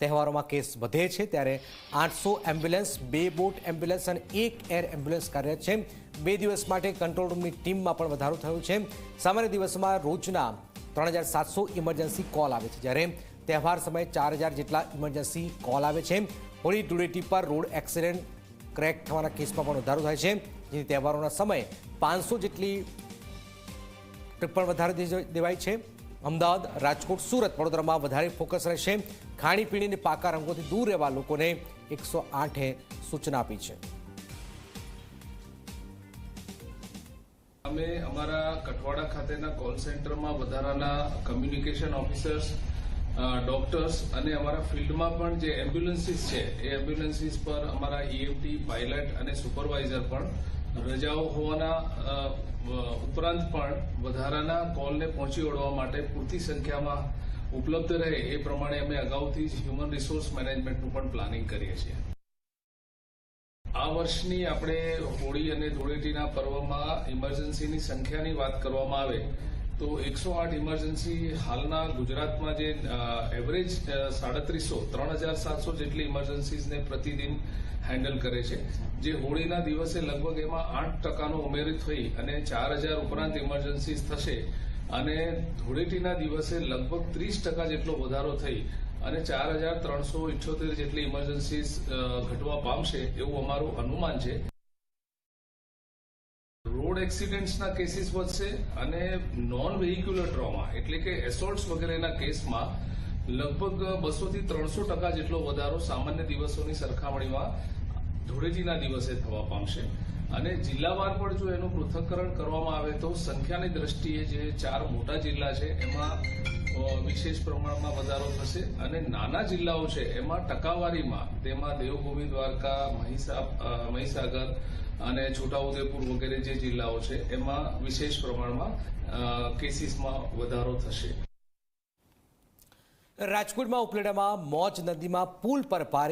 તહેવારોમાં કેસ વધે છે ત્યારે આઠસો એમ્બ્યુલન્સ, બે બોટ એમ્બ્યુલન્સ અને એક એર એમ્બ્યુલન્સ કાર્યરત છે. બે દિવસ માટે કંટ્રોલ રૂમની ટીમમાં પણ વધારો થયો છે. સામાન્ય દિવસમાં રોજના ત્રણ હજાર સાતસો ઇમરજન્સી કોલ આવે છે. જ્યારે તહેવાર સમયે ચાર હજાર જેટલા ઇમરજન્સી કોલ આવે છે. હોળી ધૂળેટી પર રોડ એક્સિડન્ટ, ક્રેક થવાના કેસમાં પણ વધારો થાય છે. જેથી તહેવારોના સમયે પાંચસો જેટલી ટ્રીપ પણ વધારી દેવાય છે. અમદાવાદ, રાજકોટ, સુરત, વડોદરામાં વધારે ફોકસ રહેશે. ખાણીપીણીને પાકા રંગોથી દૂર રહેવા લોકોને એકસો આઠે સૂચના આપી છે. અમે અમારા કઠવાડા ખાતેના કોલ સેન્ટરમાં વધારાના કમ્યુનિકેશન ઓફિસર્સ ડોક્ટર્સ અને અમારા ફિલ્ડમાં પણ જે એમ્બ્યુલન્સીસ છે, એ એમ્બ્યુલન્સીસ પર અમારા ઈએમટી પાયલટ અને સુપરવાઇઝર પણ રજાઓ હોવાના ઉપરાંત પણ વધારાના કોલને પહોંચી વળવા માટે પૂરતી સંખ્યામાં ઉપલબ્ધ રહે એ પ્રમાણે અમે અગાઉથી જ હ્યુમન રિસોર્સ મેનેજમેન્ટનું પણ પ્લાનિંગ કરીએ છીએ. આ વર્ષની આપણે હોળી અને ધૂળેટીના પર્વમાં ઇમરજન્સીની સંખ્યાની વાત કરવામાં આવે તો એકસો આઠ ઇમરજન્સી હાલના ગુજરાતમાં જે એવરેજ સાડત્રીસો, ત્રણ હજાર સાતસો જેટલી ઇમરજન્સીઝને પ્રતિદિન હેન્ડલ કરે છે. જે હોળીના દિવસે લગભગ એમાં આઠ ટકાનો ઉમેરો થઈ અને ચાર હજાર ઉપરાંત ઇમરજન્સીઝ થશે. અને ધૂળેટીના દિવસે લગભગ ત્રીસ ટકા જેટલો વધારો થઈ અને ચાર હજાર ત્રણસો ઇઠ્યોતેર જેટલી ઇમરજન્સીઝ ઘટવા પામશે એવું અમારું અનુમાન છે. રોડ એક્સિડન્ટ્સના કેસીસ વધશે અને નોન વેહિક્યુલર ટ્રોમા એટલે કે એસોલ્ટ્સ વગેરેના કેસમાં લગભગ બસોથી ત્રણસો ટકા જેટલો વધારો સામાન્ય દિવસોની સરખામણીમાં ધૂળેટીના દિવસે થવા પામશે. અને જિલ્લાવાર પણ જો એનું પૃથ્થકરણ કરવામાં આવે તો સંખ્યાની દ્રષ્ટિએ જે ચાર મોટા જિલ્લા છે, એમાં વિશેષ પ્રમાણમાં વધારો થશે. અને નાના જિલ્લાઓ છે, એમાં ટકાવારીમાં, તેમાં દેવભૂમિ દ્વારકા મહીસા મહીસાગર અને છોટાઉદેપુર વગેરે જે જિલ્લાઓ છે, એમાં વિશેષ પ્રમાણમાં કેસીસમાં વધારો થશે. રાજકોટમાં, ઉપલેટામાં મોજ નદીમાં પુલ પર ભારે